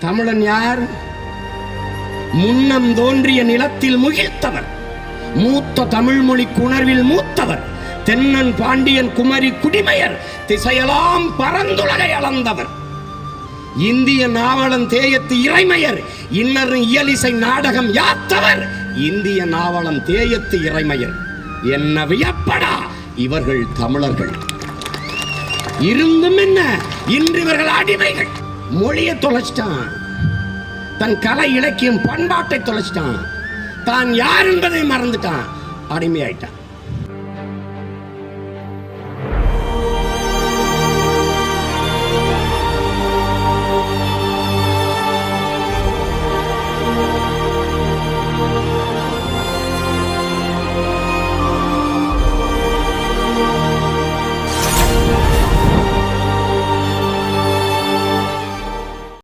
தமிழன் யார்? முன்னம் தோன்றிய நிலத்தில் முகிழ்த்தவர் மூத்த தமிழ் மொழி குணர்வில் மூத்தவர். தென்னன் பாண்டியன் குமரி குடிமையர். திசையெல்லாம் பரந்துலகை அளந்தவர். இந்திய நாவலன் தேயத்து இறைமையர். இன்னர் இயலிசை நாடகம் யாத்தவர். இந்திய நாவலன் தேயத்து இறைமையர். என்ன வியப்படா இவர்கள் தமிழர்கள். இருந்தும் என்ன இன்று இவர்கள் அடிமைகள். மொழியை தொலைச்சிட்டான். தன் கலை இலக்கியம் பண்பாட்டை தொலைச்சிட்டான். தான் யார் என்பதை மறந்துட்டான். அடிமையாயிட்டான்.